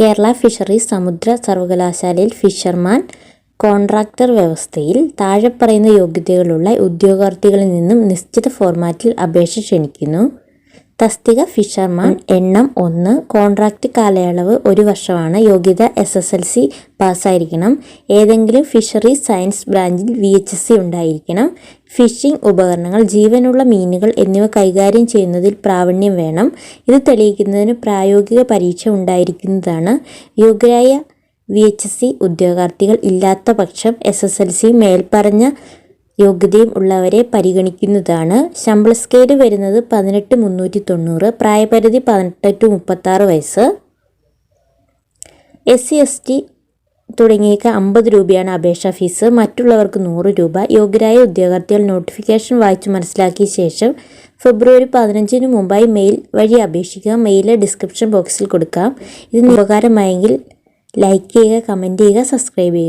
Kerala fisheries സമുദ്ര സർവകലാശാലയിൽ fisherman contractor വ്യവസ്ഥയിൽ താഴെ പറയുന്ന യോഗ്യതകളുള്ള ഉദ്യോഗാർത്ഥികളിൽ നിന്നും നിശ്ചിത ഫോർമാറ്റിൽ അപേക്ഷ ക്ഷണിക്കുന്നു. തസ്തിക ഫിഷർമാൻ എണ്ണം ഒന്ന്. കോൺട്രാക്റ്റ് കാലയളവ് ഒരു വർഷമാണ്. യോഗ്യത എസ് എസ് എൽ സി പാസ്സായിരിക്കണം. ഏതെങ്കിലും ഫിഷറി സയൻസ് ബ്രാഞ്ചിൽ വി എച്ച് എസ് സി ഉണ്ടായിരിക്കണം. ഫിഷിംഗ് ഉപകരണങ്ങൾ ജീവനുള്ള മീനുകൾ എന്നിവ കൈകാര്യം ചെയ്യുന്നതിൽ പ്രാവീണ്യം വേണം. ഇത് തെളിയിക്കുന്നതിന് പ്രായോഗിക പരീക്ഷ ഉണ്ടായിരിക്കുന്നതാണ്. യോഗ്യരായ വി എച്ച് എസ് സി ഉദ്യോഗാർത്ഥികൾ ഇല്ലാത്ത പക്ഷം എസ് എസ് എൽ സി മേൽപ്പറഞ്ഞ യോഗ്യതയും ഉള്ളവരെ പരിഗണിക്കുന്നതാണ്. ശമ്പള സ്കെയിൽ വരുന്നത് പതിനെട്ട് മുന്നൂറ്റി തൊണ്ണൂറ് പ്രായപരിധി പതിനെട്ട് ടു മുപ്പത്താറ് വയസ്സ്. എസ് സി എസ് ടി തുടങ്ങിയവയ്ക്ക് അമ്പത് രൂപയാണ് അപേക്ഷാ ഫീസ്. മറ്റുള്ളവർക്ക് നൂറ് രൂപ. യോഗ്യരായ ഉദ്യോഗാർത്ഥികൾ നോട്ടിഫിക്കേഷൻ വായിച്ചു മനസ്സിലാക്കിയ ശേഷം ഫെബ്രുവരി പതിനഞ്ചിന് മുമ്പായി മെയിൽ വഴി അപേക്ഷിക്കുക. മെയിൽ ഡിസ്ക്രിപ്ഷൻ ബോക്സിൽ കൊടുക്കാം. ഇതിന് ഉപകാരമായെങ്കിൽ ലൈക്ക് ചെയ്യുക കമന്റ് ചെയ്യുക സബ്സ്ക്രൈബ് ചെയ്യുക.